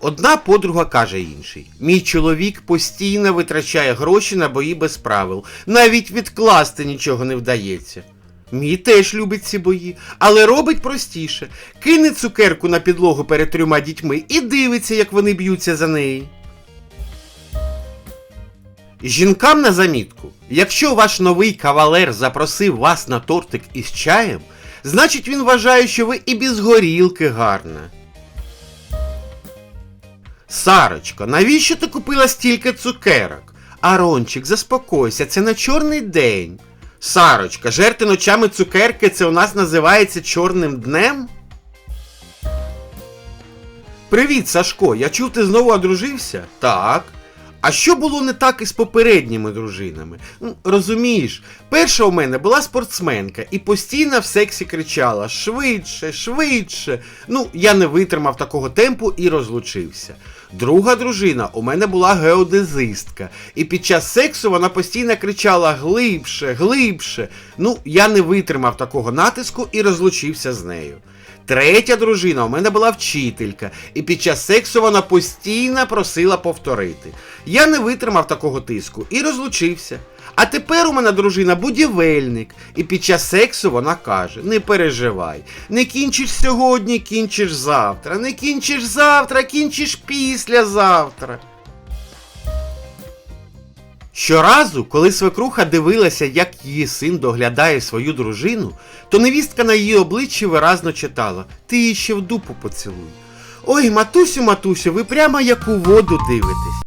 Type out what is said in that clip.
Одна подруга каже іншій: Мій чоловік постійно витрачає гроші на бої без правил, навіть відкласти нічого не вдається. Мій теж любить ці бої, але робить простіше. Кине цукерку на підлогу перед трьома дітьми і дивиться, як вони б'ються за неї. Жінкам на замітку, якщо ваш новий кавалер запросив вас на тортик із чаєм, значить він вважає, що ви і без горілки гарна. Сарочко, навіщо ти купила стільки цукерок? Арончик, заспокойся, це на чорний день. Сарочка, жерти ночами цукерки це у нас називається чорним днем? Привіт, Сашко, я чув, ти знову одружився? Так. А що було не так із попередніми дружинами? Ну, Розумієш, перша у мене була спортсменка і постійно в сексі кричала швидше, швидше. Ну, я не витримав такого темпу і розлучився. Друга дружина у мене була геодезистка, і під час сексу вона постійно кричала глибше, глибше. Ну, я не витримав такого натиску і розлучився з нею. Третя дружина у мене була вчителька, і під час сексу вона постійно просила повторити. Я не витримав такого тиску і розлучився. А тепер у мене дружина будівельник, і під час сексу вона каже: не переживай, не кінчиш сьогодні, кінчиш завтра, не кінчиш завтра, кінчиш післязавтра. Щоразу, коли свекруха дивилася, як її син доглядає свою дружину, то невістка на її обличчі виразно читала Ти її ще в дупу поцілуй. Ой, матусю, матусю, ви прямо як у воду дивитесь.